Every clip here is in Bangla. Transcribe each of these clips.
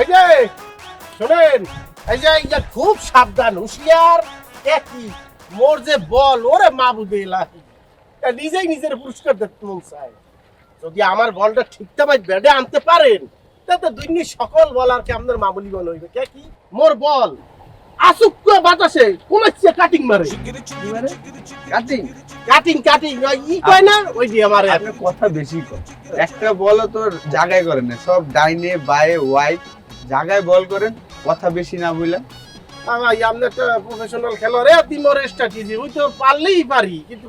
এই যে শোনেন এই যে এই যে খুব সাবধান হুঁশিয়ার একই। মোর যে বল ওরে মাবুদে এলাহি তা নিজেই নিজের পুরস্কার দেখতে মন চায়। যদি আমার বলটা ঠিকঠাক ভাই ব্যাডে আনতে পারেন তাতে দুইনি সকল বল আর কি আপনার মামুলি বল হইবে। কে কি? মোর বল। আসুক বাতাসে কোনাচ্ছে কাটিং মারে। Cutting cutting cutting. ই কয় না? ওই যে আমার কথা বেশি কর। একটা বল তোর জায়গায় করে না। সব ডাইনে বায়ে ওয়াইড জায়গায় বল করেন কথা বেশি না বুঝলেন ভাই আপনি একটা প্রফেশনাল খেলোয়াড় এ দিন মোর স্ট্র্যাটেজি ওই তো পারলেই পারি কিন্তু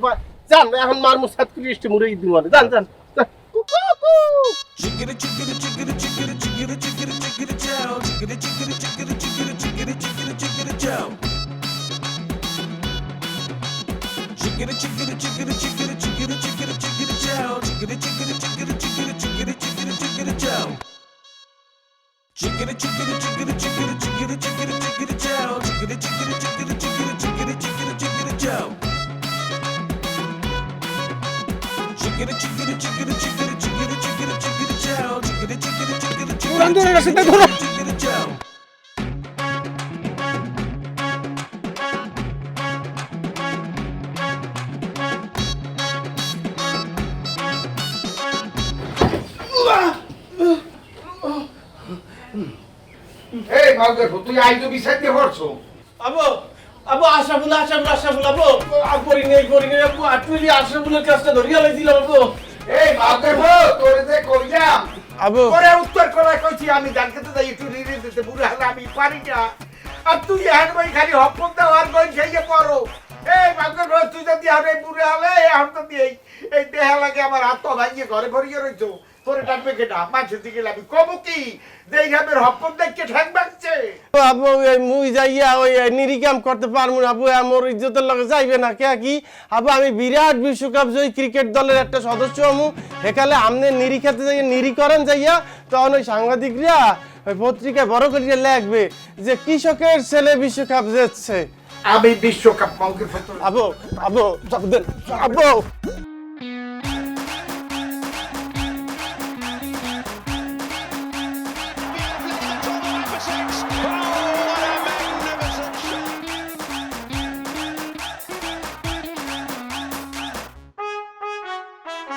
পা- যান এখন মার মুসাত করে এসে মুরে দিন মানে যান যান যান। কু, কু, কু। এই মালদের তুই আইতো বিচার দিয়ে পড়ছো আবু আবু আশাফুল আশাফুল আশাফুল আবু। করি নেই করি নেই আবু আটুলি আশাফুলের কাজটা ধরিয়া লাইছিলাম আবু এই মালদের তোরে যে কইলাম আবু। পরে উত্তর করায় কইছি আমি জানকে তো যাই একটু রিরি দিতে বুড়ে হলে আমি পারি না। আর তুই এখন ওই খালি হপন দাও আর কই খেয়ে পড়ো। এই মালদের তুই যদি আর এই বুড়ে হলে এখন তো এই এই দেহা লাগে আমার হাত তো ভাইয়ে ঘরে ভরিয়ে রইছো। তোরে ডাকবে কেটা মাছের দিকে লাবি। কব কি? যে এই গ্রামের দেখকে ঠ্যাং ভাঙছে আবু ওই মুই যাইয়া ওই নিরিকাম করতে না আবু আমার ইজ্জতের লগে যাইবে না। কে কি? আমি বিরাট বিশ্বকাপ জয়ী ক্রিকেট দলের একটা সদস্য আমু এখানে আমনে নিরি খেতে যাইয়া নিরি করেন যাইয়া তখন ওই সাংবাদিকরা ওই পত্রিকায় বড় করিয়া লেখবে যে কৃষকের ছেলে বিশ্বকাপ জিতছে। আমি বিশ্বকাপ আবু আবু আবু